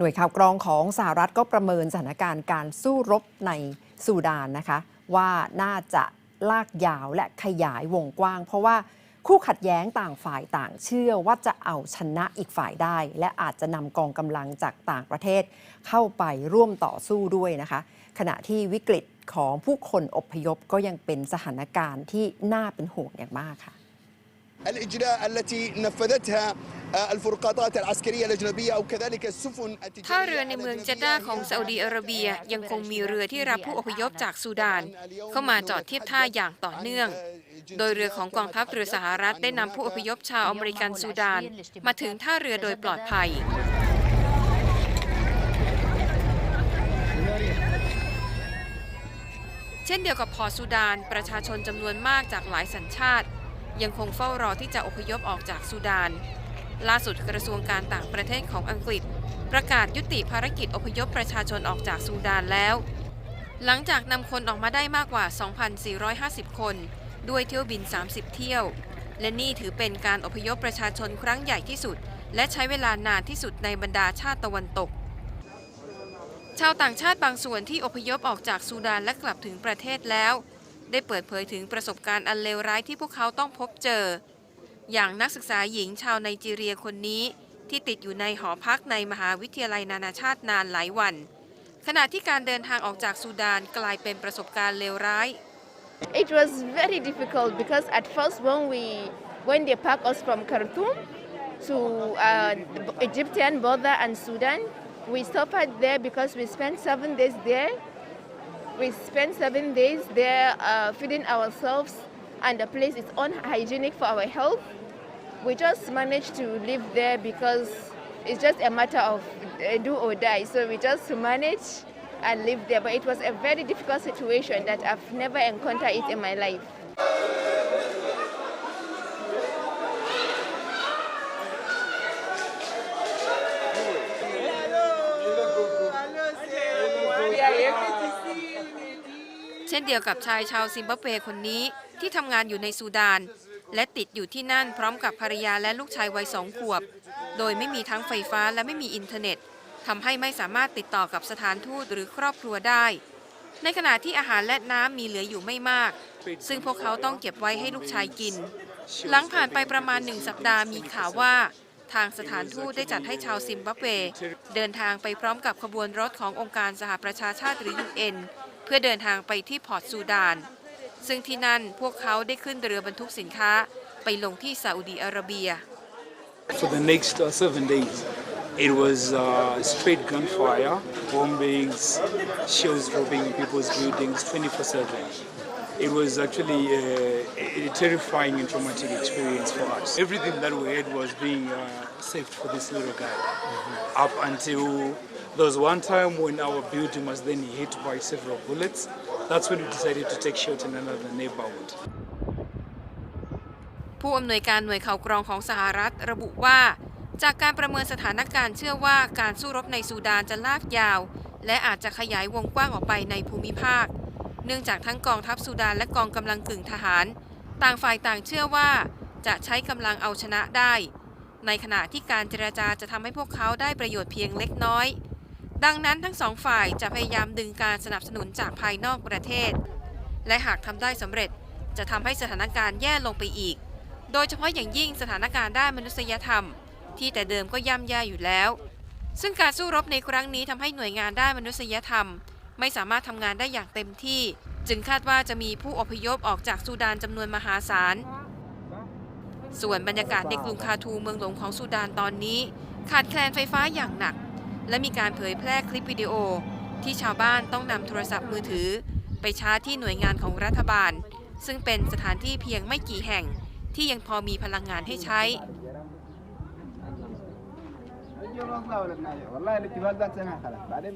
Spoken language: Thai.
หน่วยข่าวกรองของสหรัฐก็ประเมินสถานการณ์การสู้รบในซูดานนะคะ ว่าน่าจะลากยาวและขยายวงกว้าง เพราะว่าคู่ขัดแย้งต่างฝ่ายต่างเชื่อว่าจะเอาชนะอีกฝ่ายได้ และอาจจะนำกองกำลังจากต่างประเทศ เข้าไปร่วมต่อสู้ด้วยนะคะ ขณะที่วิกฤตของผู้คนอพยพก็ยังเป็นสถานการณ์ที่น่าเป็นห่วงอย่างมากค่ะ الإجلاء التي نفذتها الفرقاطات العسكرية الأجنبية أو كذلك السفن ท่าเรือในเมืองเจด้าของซาอุดีอาระเบีย ยังคงมีเรือที่รับผู้อพยพจากซูดาน เข้ามาจอดเทียบท่าอย่างต่อเนื่อง โดยเรือของกองทัพเรือสหรัฐได้นำผู้อพยพชาวอเมริกันซูดาน มาถึงท่าเรือโดยปลอดภัย เช่นเดียวกับพอร์ตซูดาน ประชาชนจำนวนมากจากหลายสัญชาติ ยังคงเฝ้ารอที่จะอพยพออกจากซูดาน ล่าสุดกระทรวงการต่างประเทศของอังกฤษ ประกาศยุติภารกิจอพยพประชาชนออกจากซูดานแล้ว หลังจากนำคนออกมาได้มากกว่า 2,450 คน ด้วยเที่ยวบิน 30 เที่ยว และนี่ถือเป็นการอพยพประชาชนครั้งใหญ่ที่สุด และใช้เวลานานที่สุดในบรรดาชาติตะวันตก ชาวต่างชาติบางส่วนที่อพยพออกจากซูดานและกลับถึงประเทศแล้ว ได้เปิดเผยถึงประสบการณ์อันเลวร้ายที่พวกเขาต้องพบเจอ อย่างนักศึกษาหญิงชาวไนจีเรียคนนี้ที่ติดอยู่ในหอพักในมหาวิทยาลัยนานาชาตินานหลายวัน ขณะที่การเดินทางออกจากซูดานกลายเป็นประสบการณ์เลวร้าย It was very difficult because at first when we when they packed us from Khartoum to uh, Egyptian border and Sudan, we stopped there because we spent seven days there. We spent seven days there uh, feeding ourselves, and the place is unhygienic for our health. We just managed to live there because it's just a matter of uh, do or die. So we just managed and live there. But it was a very difficult situation that I've never encountered it in my life. เช่นเดียวกับชายชาวซิมบับเวคนนี้ ที่ทำงานอยู่ในซูดาน และติดอยู่ที่นั่นพร้อมกับภรรยาและลูกชายวัยสองขวบ โดยไม่มีทั้งไฟฟ้าและไม่มีอินเทอร์เน็ตทำให้ไม่สามารถติดต่อกับสถานทูตหรือครอบครัวได้ ในขณะที่อาหารและน้ำมีเหลืออยู่ไม่มาก ซึ่งพวกเขาต้องเก็บไว้ให้ลูกชายกิน หลังผ่านไปประมาณหนึ่งสัปดาห์มีข่าวว่าทางสถานทูตได้จัดให้ชาวซิมบับเว เดินทางไปพร้อมกับขบวนรถขององค์การสหประชาชาติหรือ UN เพื่อเดินทางไปที่พอร์ตซูดาน ซึ่งที่นั่นพวกเขาได้ขึ้นเรือบรรทุกสินค้า ไปลงที่ซาอุดีอาระเบีย For the next uh, seven days, it was uh, straight gunfire, bombings, shells dropping in people's buildings 24 7. It was actually a, a terrifying and traumatic experience for us. Everything that we had was being uh, saved for this little guy. Up until there was one time when our building was then hit by several bullets. That's when we decided to take shelter in another neighborhood. ผู้อำนวยการหน่วยข่าวกรองของสหรัฐระบุว่า จากการประเมินสถานการณ์เชื่อว่าการสู้รบในซูดานจะลากยาว และอาจจะขยายวงกว้างออกไปในภูมิภาค เนื่องจากทั้งกองทัพซูดานและกองกำลังกึ่งทหาร ต่างฝ่ายต่างเชื่อว่า จะใช้กำลังเอาชนะได้ ในขณะที่การเจรจาจะทำให้พวกเขาได้ประโยชน์เพียงเล็กน้อย ดังนั้นทั้งสองฝ่ายจะพยายามดึงการสนับสนุนจากภายนอกประเทศ และหากทำได้สำเร็จจะทำให้สถานการณ์แย่ลงไปอีก โดยเฉพาะอย่างยิ่งสถานการณ์ด้านมนุษยธรรม ที่แต่เดิมก็ย่ำแย่อยู่แล้ว ซึ่งการสู้รบในครั้งนี้ทำให้หน่วยงานด้านมนุษยธรรม ไม่สามารถทำงานได้อย่างเต็มที่ จึงคาดว่าจะมีผู้อพยพออกจากซูดานจำนวนมหาศาล ส่วนบรรยากาศในกรุงคาทูเมืองหลวงของซูดานตอนนี้ ขาดแคลนไฟฟ้าอย่างหนัก และมีการเผยแพร่คลิปวิดีโอ ที่ชาวบ้านต้องนำโทรศัพท์มือถือ ไปชาร์จที่หน่วยงานของรัฐบาล ซึ่งเป็นสถานที่เพียงไม่กี่แห่ง ที่ยังพอมีพลังงานให้ใช้ والله والله والله والله الاتفاق ده سنه خلاص بعدين